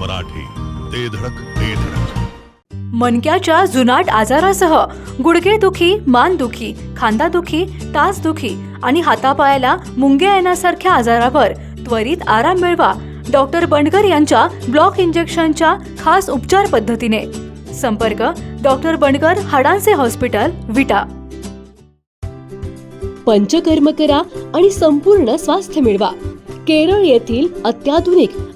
मराठी. ते धडक ते धडक. मणक्याच्या जुनाट आजारासह गुडघेदुखी मानदुखी खांदादुखी टाचदुखी आणि हातापायाला मुंग्या येण्यासारख्या आजारावर त्वरित आराम मिळवा डॉक्टर बंडगर यांच्या ब्लॉक इंजेक्शनच्या खास उपचार पद्धतीने. संपर्क डॉक्टर बंडगर हाडांचे हॉस्पिटल विटा. पंचकर्म करा आणि संपूर्ण स्वास्थ्य मिळवा. केरळ येथील अत्याधुनिक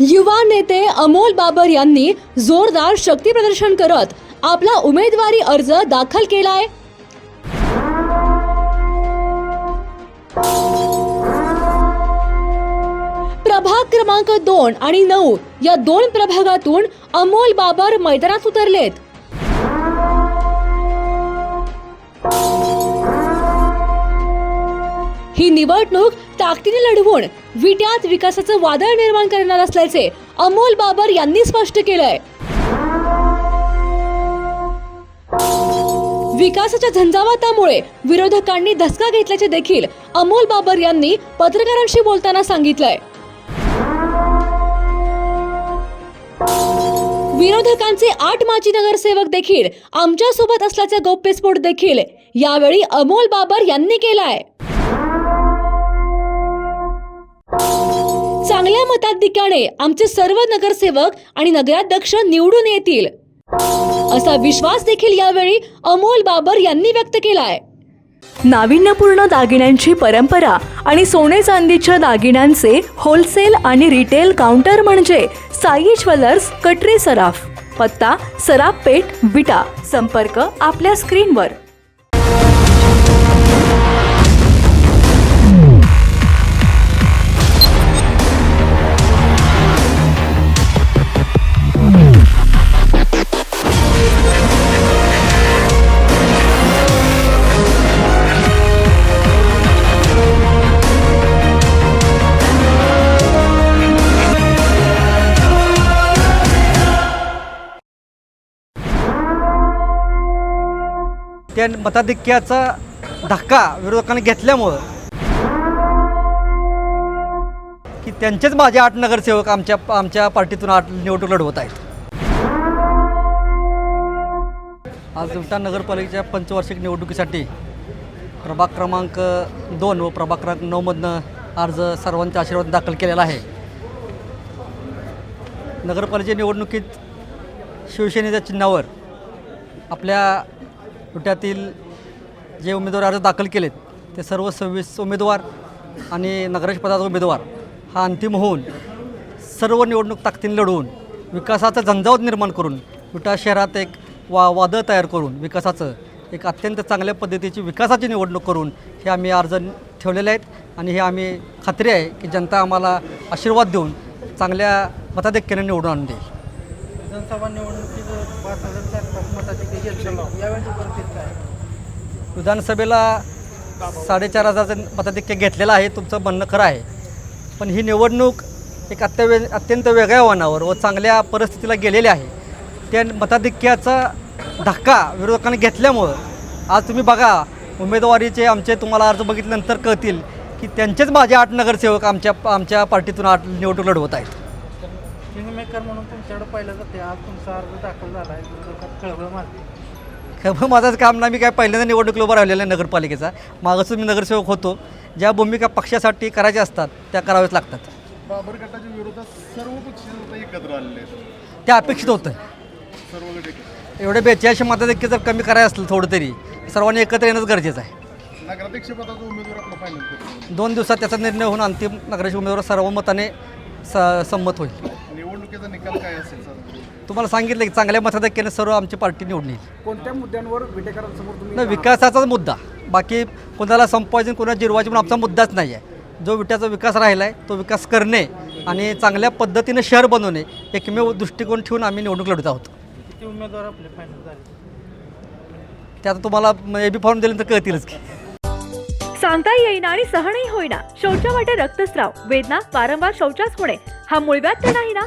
युवा नेते अमोल बाबर यांनी जोरदार शक्ती प्रदर्शन करत आपला उमेदवारी अर्ज दाखल केलाय. प्रभाग क्रमांक दोन आणि नऊ या दोन प्रभागातून अमोल बाबर मैदानात उतरलेत. ही निवडणूक ताकदीने लढवून विट्यात विकासाचं वादळ निर्माण करणार असल्याचे अमोल बाबर यांनी स्पष्ट केलंय. विकासाच्या झंझावातामुळे विरोधकांनी धसका घेतल्याचे देखील अमोल बाबर यांनी पत्रकारांशी बोलताना सांगितलंय. विरोधकांचे आठ माजी नगरसेवक देखील आमच्यासोबत असल्याचा गौप्यस्फोट देखील यावेळी अमोल बाबर यांनी केलाय. चांगल्या मताधिक्याने आमचे सर्व नगरसेवक आणि नगराध्यक्ष निवडून येतील. असा विश्वास देखील यावेळी अमोल बाबर यांनी व्यक्त केलाय. नाविन्यपूर्ण दागिन्यांची परंपरा आणि सोने चांदीच्या दागिन्यांचे होलसेल आणि रिटेल काउंटर म्हणजे साई ज्वेलर्स कटरी सराफ पत्ता सराफ पेठ विटा. संपर्क आपल्या स्क्रीनवर त्या मताधिक्याचा धक्का विरोधकांनी घेतल्यामुळं की त्यांचेच माझे आठ नगरसेवक आमच्या आमच्या पार्टीतून आठ निवडणूक लढवत आहेत. आज उलटा नगरपालिकेच्या पंचवार्षिक निवडणुकीसाठी प्रभाग क्रमांक दोन व प्रभाग क्रमांक नऊमधनं अर्ज सर्वांच्या आशीर्वाद दाखल केलेला आहे. नगरपालिकेच्या निवडणुकीत शिवसेनेच्या चिन्हावर आपल्या विट्यातील जे उमेदवार अर्ज दाखल केलेत ते सर्व सव्वीस उमेदवार आणि नगराध्यक्ष पदाचा उमेदवार हा अंतिम होऊन सर्व निवडणूक ताकदीने लढवून विकासाचा झंझावत निर्माण करून विटा शहरात एक वा वादळ तयार करून विकासाचं एक अत्यंत चांगल्या पद्धतीची विकासाची निवडणूक करून हे आम्ही अर्ज ठेवलेले आहेत आणि हे आम्ही खात्री आहे की जनता आम्हाला आशीर्वाद देऊन चांगल्या मताधिक्याने निवडून आणून देईल. विधानसभा निवडणुकीत पाच हजार विधानसभेला साडेचार हजारचं मताधिक्य घेतलेलं आहे तुमचं म्हणणं खरं आहे. पण ही निवडणूक एक अत्यवे अत्यंत वेगळ्या आव्हानावर व चांगल्या परिस्थितीला गेलेली आहे. त्या मताधिक्याचा धक्का विरोधकांनी घेतल्यामुळं आज तुम्ही बघा उमेदवारीचे आमचे तुम्हाला अर्ज बघितल्यानंतर कळतील की त्यांचेच माझे आठ नगरसेवक आमच्या आमच्या पार्टीतून आठ निवडणूक लढवत आहेत. किंगमेकर म्हणून तुमच्याकडे पाहिलं जाते. आज तुमचा अर्ज दाखल झाला आहे. कळवळ मारते खरं माझंच काम नाही. मी काय पहिल्यांदा निवडणूक उभा राहिलेला आहे नगरपालिकेचा. मागचं मी नगरसेवक होतो. ज्या भूमिका पक्षासाठी करायच्या असतात त्या कराव्याच लागतात. बाबर गटाच्या विरोधात सर्व पक्ष आता एकत्र आलेले आहेत. ते अपेक्षित होतं. सर्व गट एकत्र. एवढे बेचाळीसशे मताधिक्य जर कमी करायचं असलं थोडं तरी सर्वांनी एकत्र येणंच गरजेचं आहे. नगराध्यक्ष पदाचा उमेदवार आपला फायनल करतो दोन दिवसात त्याचा निर्णय होऊन अंतिम नगराध्यक्ष उमेदवार सर्वमताने स संमत होईल. निकाल काय असेल सर? तुम्हाला सांगितलं की चांगल्या मताधिक्याने सर्व आमची पार्टी निवडून येईल. कोणत्या मुद्द्यांवर विटेकरांसमोर तुम्ही नाही विकासाचाच मुद्दा. बाकी कोणाला संपवायचं कोणाला जिरवायचं पण आमचा मुद्दाच नाही आहे. जो विट्याचा विकास राहिला आहे तो विकास करणे आणि चांगल्या पद्धतीनं शहर बनवणे एकमेव दृष्टिकोन ठेवून आम्ही निवडणूक लढत आहोत. किती उमेदवार आपले फायनल झाले? ते आता तुम्हाला ए बी फॉर्म दिल्यानंतर कळतीलच की. सांगता येईना आणि सहनही होईना. शौचा वाटे रक्तस्राव. वेदना वारंवार शौचास होणे. हा मूळव्याध तर नाही ना?